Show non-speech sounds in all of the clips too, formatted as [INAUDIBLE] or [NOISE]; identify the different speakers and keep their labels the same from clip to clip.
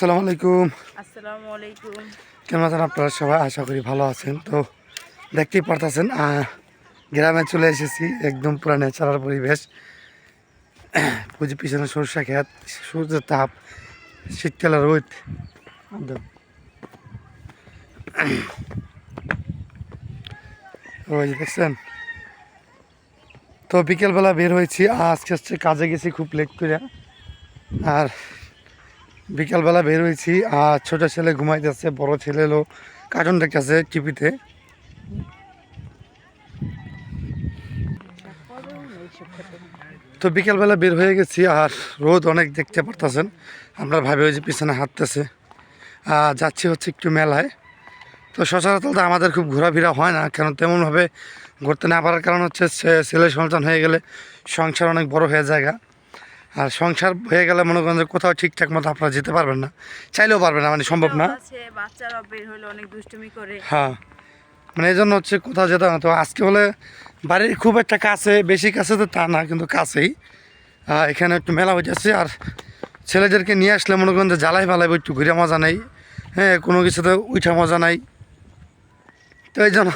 Speaker 1: আসসালামু আলাইকুম।
Speaker 2: আসসালামু আলাইকুম।
Speaker 1: কেমন আছেন আপনারা সবাই? আশা করি ভালো আছেন। তো দেখতেই পারতেছেন গ্রামে চলে এসেছি একদম পুরো ন্যাচারাল পরিবেশ। পুজো পিছনে সরষা খেত সূর্যের তাপ শীতকালে রোদ। একদম। ওই দেখছেন? তো বিকেলবেলা বের হয়েছি আজকে হচ্ছে কাজে গেছি খুব লেট করে। আর বিকালবেলা বের হয়েছি, আর ছোট ছেলে ঘুমাইতেছে বড় ছেলে এলো কার্টুন দেখতেছে টিভিতে। তো বিকালবেলা বের হয়ে গেছি, আর রোদ অনেক দেখতে পারতেছেন। আমরা ভাবি ওই যে পিছনে হাঁটতেছে। আর যাচ্ছি হচ্ছে একটু মেলায়। তো সচরাচর তো আমাদের খুব ঘোরাফেরা হয় না, কারণ তেমনভাবে ঘুরতে না পারার কারণ হচ্ছে ছেলে সন্তান হয়ে গেলে সংসার অনেক বড় হয়ে জায়গা আর সংসার হয়ে গেলে মনে করেন যে কোথাও ঠিকঠাক মতো আপনারা যেতে পারবেন না। চাইলেও পারবেন না মানে সম্ভব না।
Speaker 2: বাচ্চারা বের হলে অনেক দুষ্টুমি করে।
Speaker 1: হ্যাঁ। মানে এই জন্য হচ্ছে কোথাও যেতে না। তো আজকে হলে বাড়ির খুব একটা কাছে বেশি কাছে তো তা না কিন্তু কাছেই। এখানে একটু মেলা হইতেছে আর ছেলেদেরকে নিয়ে আসলে মনে করেন যে জ্বালাই ফালাইব একটু ঘুরে মজা নেই। হ্যাঁ কোনো কিছুতে উঠা মজা নাই। তো এই জন্য।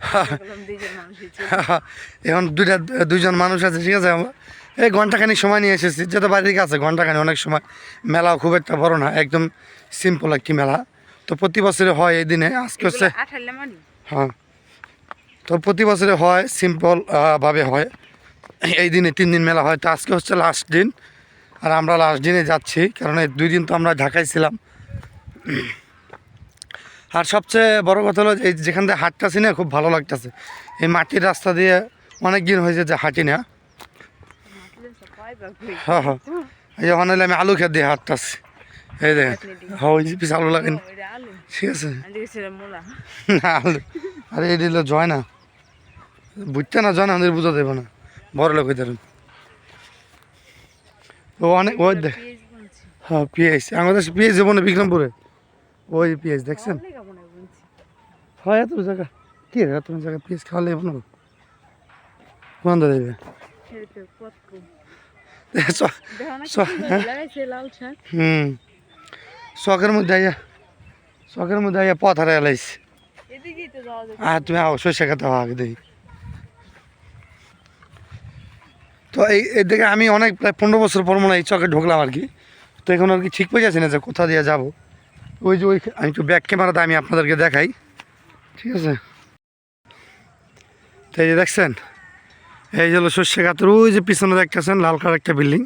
Speaker 1: [LAUGHS] এখন দুইটা দুইজন মানুষ আছে ঠিক আছে? এই ঘন্টাখানি সময় নিয়ে এসেছি। যেহেতু বাড়ির কাছে ঘন্টাখানি অনেক সময় মেলাও খুব একটা বড় না একদম সিম্পল একটি মেলা। তো প্রতি বছরে হয় এই দিনে আজকে হচ্ছে হ্যাঁ। তো প্রতি বছরে হয় সিম্পল ভাবে হয়। এই দিনে তিন দিন মেলা হয় তো আজকে হচ্ছে লাস্ট দিন। আর আমরা লাস্ট দিনে যাচ্ছি কারণ এই দুই দিন তো আমরা ঢাকায় ছিলাম। আর সবচেয়ে বড় কথা হলো এই যেখান থেকে হাঁটতেছি না খুব ভালো লাগতেছে। এই মাটির রাস্তা দিয়ে অনেক দিন হয়েছে যে হাঁটি না। যখন হলে আমি আলু খেয়ে দিয়ে হাঁটতেছি এই দেখেন। হ্যাঁ ওই যে পিস আলু লাগেন ঠিক আছে। না আলু। আরে এই দিল জয় না। বুঝতে না জয় না আমাদের বুঝা দেবো না। বড় লোক হইতে ও অনেক ওই দেখ হ্যাঁ পিএইচ আমাদের পিএইচ যাব না বিক্রমপুরে। ওই পিএইচ দেখছেন? হয় এত জায়গা। কি রে এত জায়গা পিএইচ খাওয়ালে যাব না। বন্ধ দেবে? [LAUGHS] হুম। শখের মধ্যে আইয়া শখের মধ্যে আইয়া পথ হারাই লাইছে।
Speaker 2: এদিকেই তো যাওয়া যায়
Speaker 1: আর তুমি আও সর্ষে খেতে হওয়া আগে দেখি। তো এই এর দিকে আমি অনেক প্রায় পনেরো বছর পর মনে হয় এই চকে ঢুকলাম আর কি। তো এখন আর কি ঠিক পেয়ে যাচ্ছি না যে কোথা দিয়ে যাব। ওই যে ওই আমি একটু ব্যাক ক্যামেরাতে আমি আপনাদেরকে দেখাই। ঠিক আছে? তো এই যে দেখছেন? এই হলো গাছের ওই যে পিছনে দেখতেছেন লাল কালার একটা বিল্ডিং,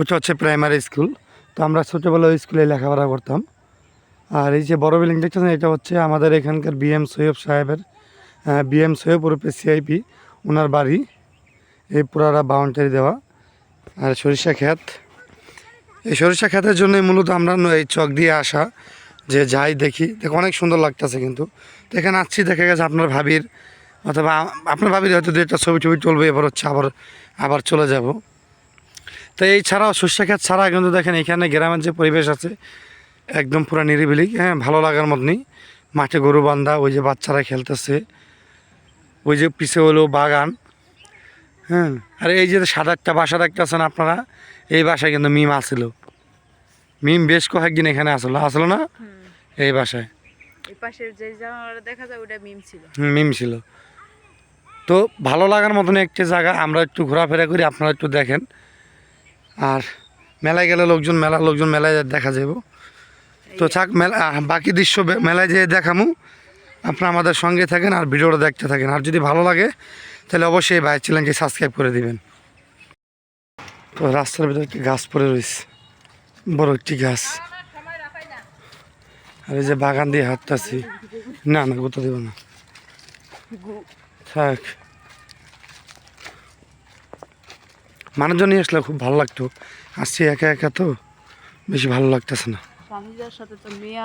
Speaker 1: ওটা হচ্ছে প্রাইমারি স্কুল। তো আমরা ছোটোবেলা ওই স্কুলে লেখাপড়া করতাম। আর এই যে বড় বিল্ডিং দেখতেছেন, এটা হচ্ছে আমাদের এখানকার বিএম সৈয়ব সাহেবের বিএম সৈয়ব ওরূপে সিআইপি, ওনার বাড়ি। এই পুরারা বাউন্ডারি দেওয়া। আর সরিষা ক্ষেত। এই সরিষা ক্ষেতের জন্যই মূলত আমরা এই চক দিয়ে আসা, যে যাই দেখি। দেখো, অনেক সুন্দর লাগতেছে কিন্তু। তো এখানে আসছি, দেখে গেছে আপনার ভাবির অথবা আপনার ভাবির হয়তো দু একটা ছবি টবি তুলবে এবার হচ্ছে আবার আবার চলে যাব। তো এই ছাড়াও সর্ষে ক্ষেত ছাড়া কিন্তু দেখেন এখানে গ্রামের যে পরিবেশ আছে একদম পুরো নিরিবিলি হ্যাঁ ভালো লাগার মতনই। মাঠে গরু বান্ধা ওই যে বাচ্চারা খেলতেছে ওই যে পিছে হলো বাগান হ্যাঁ। আর এই যে সাদা একটা বাসা দেখতেছেন আপনারা এই বাসায় কিন্তু মিম আসছিল মিম বেশ কয়েকদিন এখানে আসলো আসলো না? এই বাসায়।
Speaker 2: পাশের যে দেখা যায় ওটা মিম ছিল।
Speaker 1: মিম ছিল। তো ভালো লাগার মতন একটি জায়গা। আমরা একটু ঘোরাফেরা করি, আপনারা একটু দেখেন। আর মেলায় গেলে লোকজন মেলা লোকজন মেলায় দেখা যাব তো থাক, মেলা বাকি দৃশ্য মেলায় যেয়ে দেখামু। আপনারা আমাদের সঙ্গে থাকেন আর ভিডিওটা দেখতে থাকেন। আর যদি ভালো লাগে, তাহলে অবশ্যই ভাই চ্যানেলটি সাবস্ক্রাইব করে দিবেন। তো রাস্তার ভিতরে একটি গাছ পড়ে রয়েছে। বড় একটি গাছ। আর এই যে বাগান দিয়ে হাঁটতেছি। না না কোথাও দেবো না। থাক। মানুষজন নিয়ে আসলে খুব ভালো লাগতো। আসছি একা একা তো বেশি ভালো লাগতেছে না।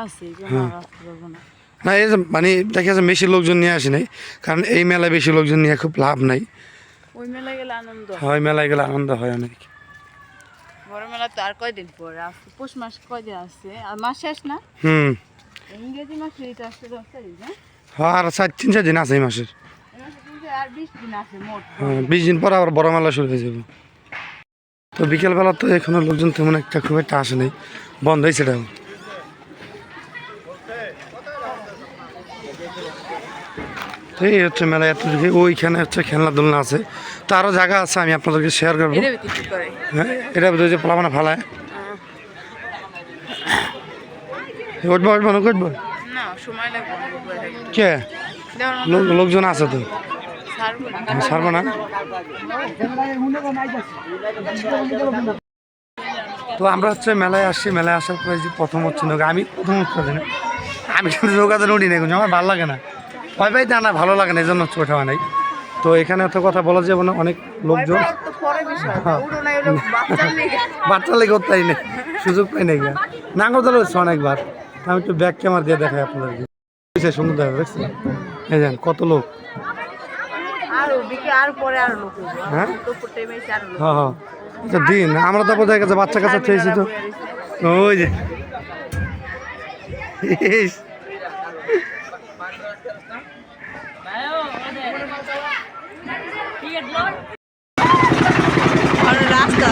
Speaker 2: আছে
Speaker 1: হ্যাঁ।
Speaker 2: না।
Speaker 1: এই যে মানে দেখা যাচ্ছে বেশি লোকজন নিয়ে আসি নাই কারণ এই মেলায় বেশি লোকজন নিয়ে খুব লাভ নাই।
Speaker 2: ওই মেলা গেলে আনন্দ
Speaker 1: হয়। মেলায় গেলে আনন্দ হয় অনেক।
Speaker 2: বড় মেলা তো আর কয়দিন পরে আসছে পৌষ মাস কয়দিন আসছে আর মাস শেষ না?
Speaker 1: হুম।
Speaker 2: ইংরেজি মাস এটা আসছে দশ তারিখ না?
Speaker 1: হ্যাঁ আর চার তিন চার দিন আছে এই মাসের।
Speaker 2: আর বিশ দিন আছে মোট।
Speaker 1: হ্যাঁ বিশ দিন পর আবার বড় মেলা শুরু হয়ে যাবে। তো বিকেলবেলা তো এখানে লোকজন তেমন একটা খুব একটা আসে নেই। বন্ধ হয়েছে তো এই হচ্ছে মেলা এতটুকু ওইখানে হচ্ছে খেলনা দোলনা আছে। তো আরও জায়গা আছে আমি আপনাদেরকে শেয়ার করব। হ্যাঁ এটা যে পোলাবানা ফালায়। উঠবো উঠবো না উঠবো কে? লোকজন আছে তো।
Speaker 2: ছাড়বো না।
Speaker 1: না? তো আমরা হচ্ছে মেলায় আসছি মেলায় আসার পরে যে প্রথম হচ্ছে নৌকা আমি প্রথম উঠতে আমি কিন্তু নৌকাতে উঠি না কিন্তু আমার ভালো লাগে না। ভয় পাই না ভালো লাগে না এই জন্য হচ্ছে ওঠা নাই। তো এখানে এত কথা বলা যাবে না অনেক লোকজন।
Speaker 2: না, লেগে।
Speaker 1: বাচ্চা লেগে তাই নেই সুযোগ পাই নাই নাঙ্গরদল হচ্ছে অনেকবার। আমি একটু ব্যাক ক্যামেরা দিয়ে দেখাই আপনাদেরকে। সুন্দর দেখা এই যান কত লোক
Speaker 2: আরও বিকে- আরও পরে আরও লোক হইবো।
Speaker 1: হ্যাঁ? হ্যাঁ হ্যাঁ। দিন আমরা তো বোধহয় গেছে বাচ্চা কাছে চেয়েছি তো। ওই যে।
Speaker 2: রাস্তা।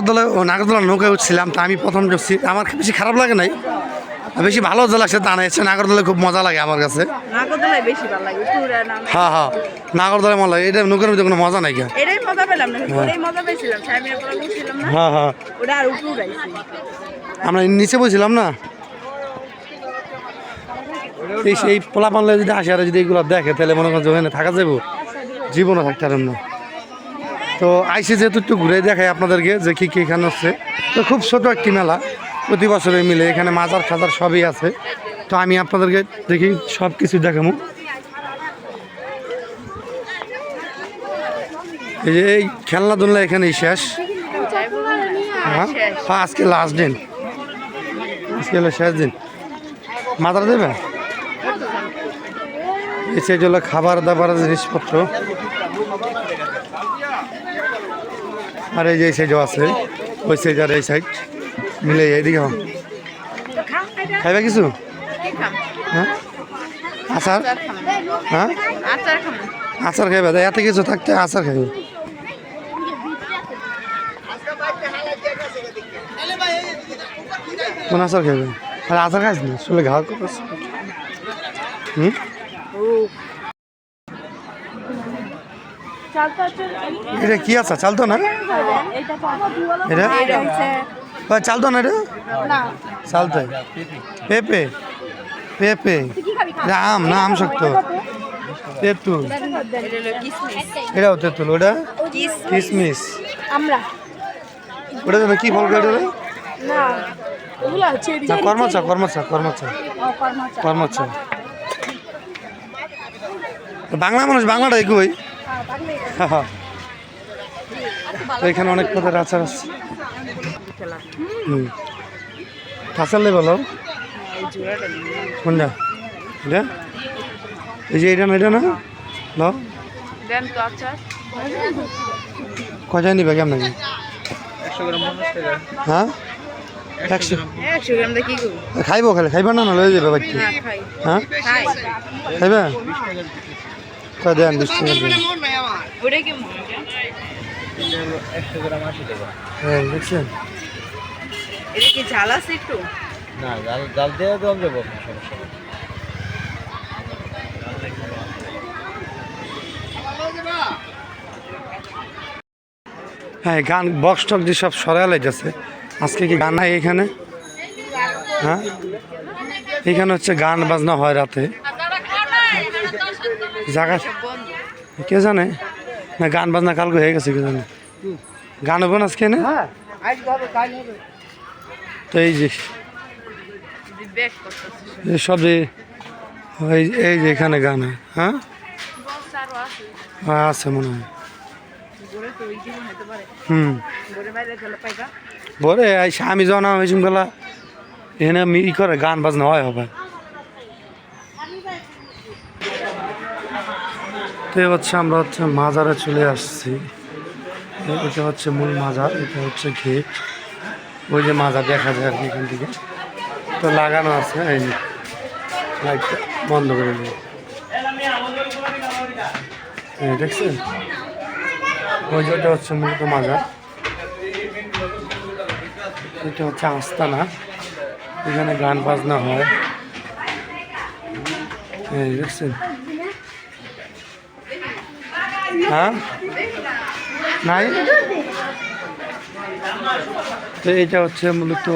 Speaker 1: নাগরদোলা ও নাগরদোলা নৌকায় উঠছিলাম তা আমি প্রথম ঢুকছি আমার বেশি খারাপ লাগে নাই। বেশি ভালো যে লাগছে তা না এসে নাগরদোলা খুব মজা লাগে আমার কাছে।
Speaker 2: নাগরদোলায় বেশি ভালো লাগে
Speaker 1: হ্যাঁ হ্যাঁ। নাগরদোলা মজা লাগে। এটা নৌকার মধ্যে কোনো মজা নাই হ্যাঁ। হ্যাঁ
Speaker 2: উঠাইছি
Speaker 1: আমরা নিচে বসছিলাম না? এই সেই পোলা পানলে যদি আসে আর যদি এগুলো দেখে তাহলে মনে করেন থাকা যাব জীবনও থাকতে পারেন না। তো আইসি যেহেতু একটু ঘুরে দেখাই আপনাদেরকে যে কী কী এখানে হচ্ছে। তো খুব ছোট একটি মেলা প্রতি বছরে মিলে এখানে মাজার খাজার সবই আছে। তো আমি আপনাদেরকে দেখি সব কিছু দেখাবো। এই যে এই খেলনা দুলনা এখানেই শেষ। হ্যাঁ? হ্যাঁ, আজকে লাস্ট দিন। আজকে হলো শেষ দিন। মাথাটা দেবে এই সাইড হলো খাবার দাবার জিনিসপত্র। আর এই যে এই সাইডও আছে, ওই সাইড আর এই সাইড মিলে এইদিকে। খাইবে কিছু? হ্যাঁ? আচার? হ্যাঁ?
Speaker 2: আচার
Speaker 1: খাইবে? এত কিছু থাকতে আচার খাইবে। কোন আচার খাইবে? আর আচার খাইস না? শুলে ঘা করছিস হুম? এটা কি আচার চালতো না? এটা? চালতো না এটা? চালতো। পেঁপে। পেঁপে। আম না, আম শক্ত? তেঁতুল। এটাও তেঁতুল, ওটা?
Speaker 2: কিস
Speaker 1: কিসমিস ওটা কি ফল
Speaker 3: না,
Speaker 1: কর্মচা কর্মচা কর্মচা। কর্মচা। বাংলা মানুষ, বাংলাটা এগুই তো এখানে অনেক পদের আচার আছে। হুম। কাঁচার লেবেল কোনটা? এটা? এই যে এটা না এটা না? ল।
Speaker 2: দেন তো আচার।
Speaker 1: নিবে কেমন? নাকি হ্যাঁ? খাইবো খালি খাইবা না না লয়ে যাবে বাচ্চা হ্যাঁ
Speaker 2: খাই।
Speaker 1: খাইবে? দেন বিশ টাকা
Speaker 4: একশো গ্রাম আশি টাকা
Speaker 1: হ্যাঁ দেখছেন?
Speaker 2: এটা কি ঝাল আছে একটু?
Speaker 4: না জাল জাল দিয়ে দেওয়া যাব আপনার সমস্যা
Speaker 1: হ্যাঁ গান বক্স টক যে সব সরালে যাচ্ছে আজকে কি গান নাই এখানে? হ্যাঁ? এখানে হচ্ছে গান বাজনা হয় রাতে। জায়গা কে জানে? না গান বাজনা কালকে হয়ে গেছে কে জানে। গান হবে না আজকে না? তো এই যে সব যে এই এই যে এখানে গান হয় হ্যাঁ?
Speaker 2: আছে
Speaker 1: হ্যাঁ, আছে মনে হয়।
Speaker 2: ওই
Speaker 1: হুম এই আমি যখন হয়েছি গেলা এখানে ই করে গান বাজনা হয় হবে। তো হচ্ছে আমরা হচ্ছে মাজারে চলে আসছি। এটা হচ্ছে মূল মাজার, এটা হচ্ছে গেট। ওই যে মাজার দেখা যায় আর কি এখান থেকে। তো লাগানো আছে, এই লাইটটা বন্ধ করে এই দেখছেন? ওই যে ওটা হচ্ছে মূলত মাজার। এটা হচ্ছে আস্তানা। এখানে গান বাজনা হয়। দেখছেন? হ্যাঁ? নাই? তো এটা হচ্ছে মূলত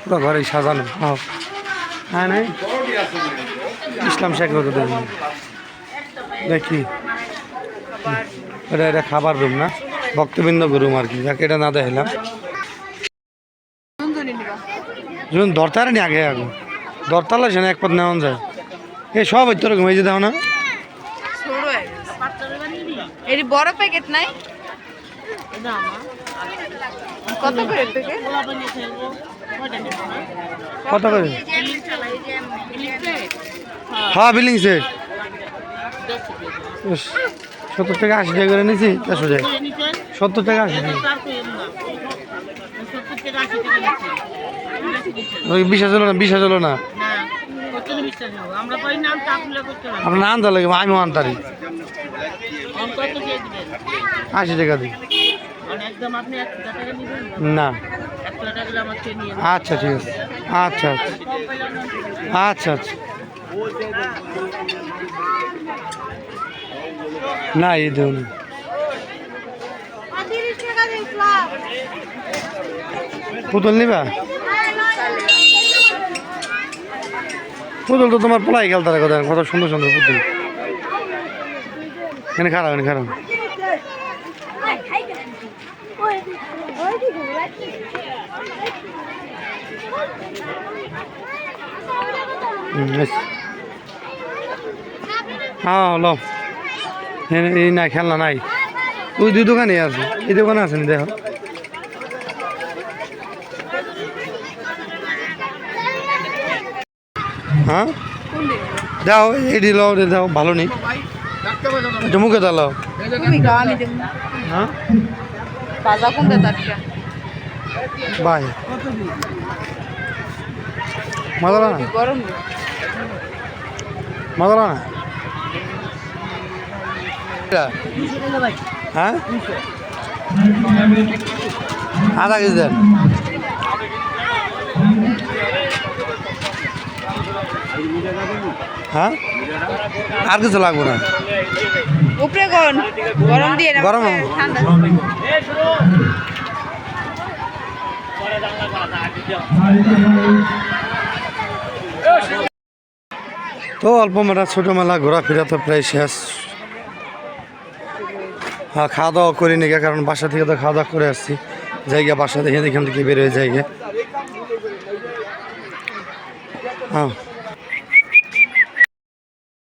Speaker 1: পুরো ঘরে সাজানো। হ্যাঁ নাই? ইসলাম শেখ দেখি। এটা এটা খাবার রুম না? ভক্তবৃন্দ রুম আর কি। যাকে, এটা না যখন দরতারে নি আগে আগে। দরতালা সেখানে এক পথ নেওয়া যায়। এ সব হইতো রকম এই যে না
Speaker 2: ছোট হয়ে গেছে এটি বড় প্যাকেট নাই? কত করে প্যাকেট?
Speaker 1: কত করে? হ্যাঁ বিলিং সেট সত্তর টাকা আশি টাকা করে নিয়েছি চারশো যায় সত্তর টাকা আশি টাকা। বিশ্বাস হলো না বিশ্বাস হলো না? আপনার আনতে লাগে আমি আনতারি
Speaker 5: অঙ্ক তো দিয়ে দিবেন
Speaker 1: আশি টাকা দিই।
Speaker 5: মানে
Speaker 1: না। আচ্ছা ঠিক আছে। আচ্ছা আচ্ছা। আচ্ছা আচ্ছা। না এই দেবো না পুতুল নিবা? পুতুল তো তোমার পলাই গেল তারা কথা কত সুন্দর সুন্দর পুতুল। এখানে খারাপ এখানে খারাপ হুম, বেশ। হ্যাঁ হলো এই না খেলনা নাই। ওই দুই দোকানে আছে। এই দোকানে আছে নি দেখো। হ্যাঁ? দাও এই দিল দাও ভালো নেই। এটা মুখে দাও হ্যাঁ? বাই। মজা না
Speaker 2: গরম
Speaker 1: মজা না হ্যাঁ? আধা কেজি দেন। হ্যাঁ? আর কিছু লাগবে না।
Speaker 2: উপরে গরম। দিয়ে
Speaker 1: গরম। তো অল্প মেলা ছোটো মেলা ঘোরাফেরা তো প্রায় শেষ। হ্যাঁ খাওয়া দাওয়া করিনি গে, কারণ বাসা থেকে তো খাওয়া দাওয়া করে আসছি। জায়গা বাসা থেকে এখান থেকে বেরোয় জায়গা হ্যাঁ।